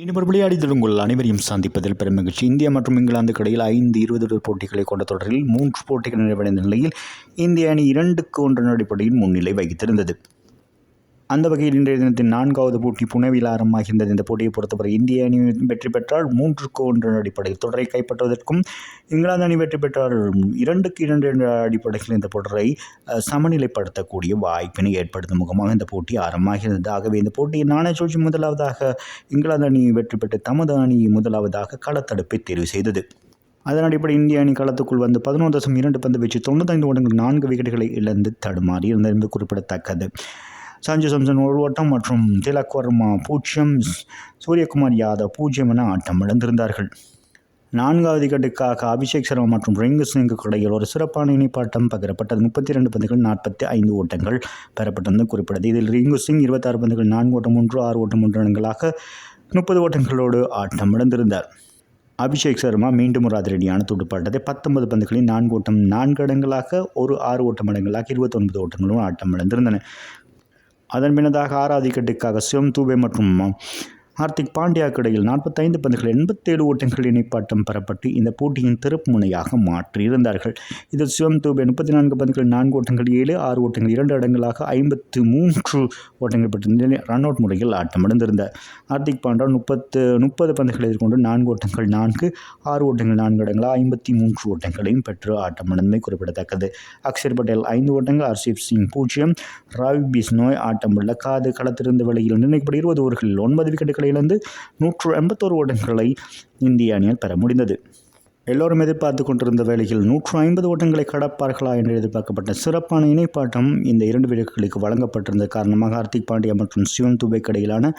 மீண்டும் விளையாடி உங்கள் அனைவரையும் சந்திப்பதில் பெரும் மகிழ்ச்சி. இந்தியா மற்றும் இங்கிலாந்துக்கு இடையில் ஐந்து இருபது போட்டிகளை கொண்ட தொடரில் மூன்று போட்டிகள் நிறைவடைந்த நிலையில் இந்திய அணி இரண்டுக்கு ஒன்றின் அடிப்படையில் முன்னிலை வகித்திருந்தது. அந்த வகையில் இன்றைய தினத்தின் நான்காவது போட்டி புனவில் ஆரம்பமாகின்றது இந்த போட்டியை பொறுத்தவரை இந்திய அணி வெற்றி பெற்றால் மூன்றுக்கு ஒன்றின் அடிப்படையில் தொடரை கைப்பற்றுவதற்கும் இங்கிலாந்து அணி வெற்றி பெற்றால் இரண்டுக்கு இரண்டு என்ற அடிப்படையில் இந்த தொடரை சமநிலைப்படுத்தக்கூடிய வாய்ப்பினை ஏற்படுத்தும் முகமாக இந்த போட்டி ஆரம்பமாகிறது ஆகவே இந்த போட்டியை நாணய சூழ்ச்சி முதலாவதாக இங்கிலாந்து அணி வெற்றி பெற்று தமது அணி முதலாவதாக களத்தடுப்பை தேர்வு செய்தது. அதன் அடிப்படை இந்திய அணி களத்துக்குள் வந்து பதினோரு தசம் இரண்டு பந்து வீச்சு தொண்ணூத்தைந்து ஓட்டங்கள் நான்கு விக்கெட்டுகளை இழந்து தடுமாறி இருந்தது குறிப்பிடத்தக்கது. சஞ்சு சம்சன் ஒரு ஓட்டம் மற்றும் திலக் வர்மா பூஜ்ஜியம் சூரியகுமார் யாதவ் பூஜ்ஜியம் என ஆட்டம் இழந்திருந்தார்கள் நான்காவது கட்டுக்காக அபிஷேக் சர்மா மற்றும் ரிங்கு சிங்குக்கு இடையில் ஒரு சிறப்பான இணைப்பாட்டம் பகிரப்பட்டது. முப்பத்தி ரெண்டு பந்துகள் நாற்பத்தி ஐந்து ஓட்டங்கள் பெறப்பட்டது. குறிப்பிட்டது இதில் ரிங்கு சிங் இருபத்தாறு பந்துகள் நான்கு ஓட்டம் ஒன்று ஆறு ஓட்டம் ஒன்று ரன்களாக முப்பது ஓட்டங்களோடு ஆட்டம் இழந்திருந்தார் அபிஷேக் சர்மா மீண்டும் ஒரு அதிரடியான துடுப்பாட்டத்தை பத்தொன்பது பந்துகளில் நான்கு ஓட்டம் நான்கு இடங்களாக ஒரு ஆறு ஓட்டம் இடங்களாக இருபத்தொன்பது ஓட்டங்களும் ஆட்டம் இழந்திருந்தன அதன் பின்னதாக ஆறாவது விக்கெட்டுக்காக சிவம் தூபே மற்றும் ஹார்திக் பாண்டியாவுக்கு இடையில் நாற்பத்தைந்து பந்துகள் எண்பத்தேழு ஓட்டங்கள் இணைப்பாட்டம் பெறப்பட்டு இந்த போட்டியின் திருப்பு முனையாக மாற்றியிருந்தார்கள். இதில் சிவம் தூபே முப்பத்தி நான்கு பந்துகள் நான்கு ஓட்டங்கள் ஏழு ஆறு ஓட்டங்கள் இரண்டு இடங்களாக ஐம்பத்து மூன்று ஓட்டங்கள் பெற்றிருந்த ரன் அவுட் முறையில் ஆட்டம் ஹார்திக் பாண்டா முப்பத்து முப்பது பந்துகளை எதிர்கொண்டு நான்கு ஓட்டங்கள் நான்கு ஆறு ஓட்டங்கள் நான்கு இடங்களாக ஐம்பத்தி மூன்று ஓட்டங்களையும் பெற்று ஆட்டமடைந்தமை குறிப்பிடத்தக்கது. அக்ஷர் பட்டேல் ஐந்து ஓட்டங்கள் ஹர்ஷீப் சிங் பூஜ்ஜியம் ராவி பிஸ்னோய் ஆட்டமுள்ள காது களத்திருந்த வழியில் நிர்ணயிக்கப்பட்ட இருபது ஓவர்களில் ஒன்பது விக்கெட்டுகளை இழந்து நூற்று எண்பத்தோரு ஓட்டங்களை இந்திய அணியால் பெற முடிந்தது. எல்லோரும் எதிர்பார்த்து கொண்டிருந்த வேளையில் நூற்று ஐம்பது ஓட்டங்களை கடப்பார்களா என்று எதிர்பார்க்கப்பட்ட சிறப்பான இணைப்பாட்டம் இந்த இரண்டு வீரர்களுக்கு வழங்கப்பட்டிருந்த காரணமாக ஹார்திக் பாண்டியா மற்றும் சிவம் துபேக்கு இடையிலான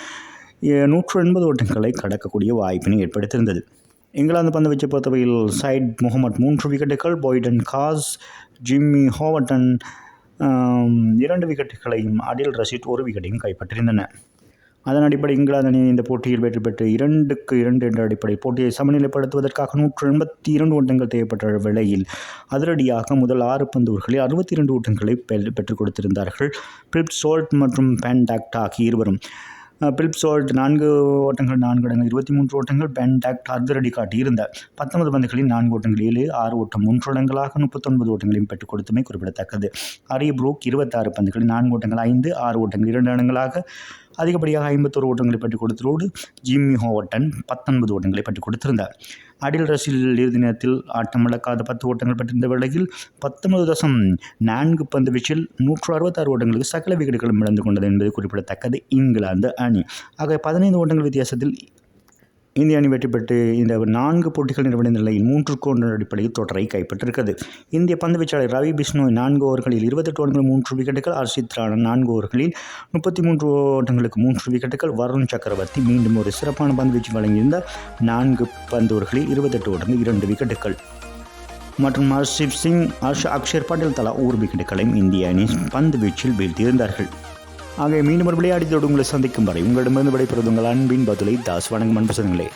நூற்று எண்பது ஓட்டங்களை கடக்கக்கூடிய வாய்ப்பினை ஏற்படுத்தியிருந்தது. இங்கிலாந்து பந்து வீச்சை பொறுத்தவரையில் சைட் முகமது மூன்று விக்கெட்டுகள் பாய்டன் காஸ் ஜிம்மி ஹோவட்டன் இரண்டு விக்கெட்டுகளையும் அடில் ரஷீத் ஒரு விக்கெட்டையும் கைப்பற்றியிருந்தன. அதன் அடிப்படை இங்கிலாந்து அணி இந்த போட்டியில் வெற்றி பெற்று இரண்டுக்கு இரண்டு என்ற அடிப்படை போட்டியை சமநிலைப்படுத்துவதற்காக நூற்று எண்பத்தி இரண்டு ஓட்டங்கள் தேவைப்பட்ட வேளையில் அதிரடியாக முதல் ஆறு பந்துகளில் அறுபத்தி இரண்டு ஓட்டங்களை பெற்றுக் கொடுத்திருந்தார்கள். பிலிப் சோல்ட் மற்றும் பேன்டாக்ட் ஆகிய இருவரும். பிலிப் சோல்ட் நான்கு ஓட்டங்கள் நான்கு இடங்கள் இருபத்தி மூன்று ஓட்டங்கள் பேன்டாக்ட் அதிரடி காட்டியிருந்தார். பத்தொன்பது பந்துகளில் நான்கு ஓட்டங்கள் ஏழு ஆறு ஓட்டம் மூன்று இடங்களாக முப்பத்தொன்பது ஓட்டங்களையும் பெற்றுக் கொடுத்தமை குறிப்பிடத்தக்கது. அரிய புரூக் இருபத்தாறு பந்துகளில் நான்கு ஓட்டங்கள் ஐந்து ஆறு ஓட்டங்கள் இரண்டு இடங்களாக அதிகப்படியாக ஐம்பத்தோரு ஓட்டங்களை பெற்றுக் கொடுத்ததோடு ஜிம்மி ஹோவர்டன் பத்தொன்பது ஓட்டங்களை பெற்றுக் கொடுத்திருந்தார். அடில் ரசில் இறுதி நேரத்தில் ஆட்டம் இழக்காத பத்து ஓட்டங்கள் பெற்றிருந்த வேளையில் பத்தொன்பது தசம் நான்கு பந்து வீச்சில் நூற்று அறுபத்தாறு ஓட்டங்களுக்கு சகல விக்கெட்டுகளும் இழந்து கொண்டது என்பது குறிப்பிடத்தக்கது இங்கிலாந்து அணி. ஆக பதினைந்து ஓட்டங்கள் வித்தியாசத்தில் இந்திய அணி வெற்றி பெற்று இந்த நான்கு போட்டிகள் நிறைவடைந்த நிலையில் மூன்றுக்கு ஒன்று அடிப்படையில் தொடரை கைப்பற்றிருக்கிறது. இந்திய பந்து வீச்சாளர் ரவி பிஷ்ணோய் நான்கு ஓவர்களில் இருபத்தெட்டு ஓட்டங்கள் மூன்று விக்கெட்டுகள். ஹர்ஷித் ராணா நான்கு ஓவர்களில் முப்பத்தி மூன்று ஓட்டங்களுக்கு மூன்று விக்கெட்டுகள். வருண் சக்கரவர்த்தி மீண்டும் ஒரு சிறப்பான பந்து வீச்சு வழங்கியிருந்த நான்கு பந்து ஓவர்களில் இருபத்தெட்டு ஓட்டங்கள் இரண்டு விக்கெட்டுகள். மற்றும் ஹர்ஷிப் சிங் ஹர்ஷ் அக்ஷர் பட்டேல் தலா ஒரு விக்கெட்டுகளையும் இந்திய அணி பந்து வீச்சில் வீழ்த்தியிருந்தார்கள். ஆக மீண்டும் ஒரு விளையாடி உங்களை சந்திக்கும் வரை உங்களிடமிருந்து விடைபெறுவது உங்கள் அன்பின் பதிலை தாஸ். வணங்கும் அன்பு சொந்தங்களே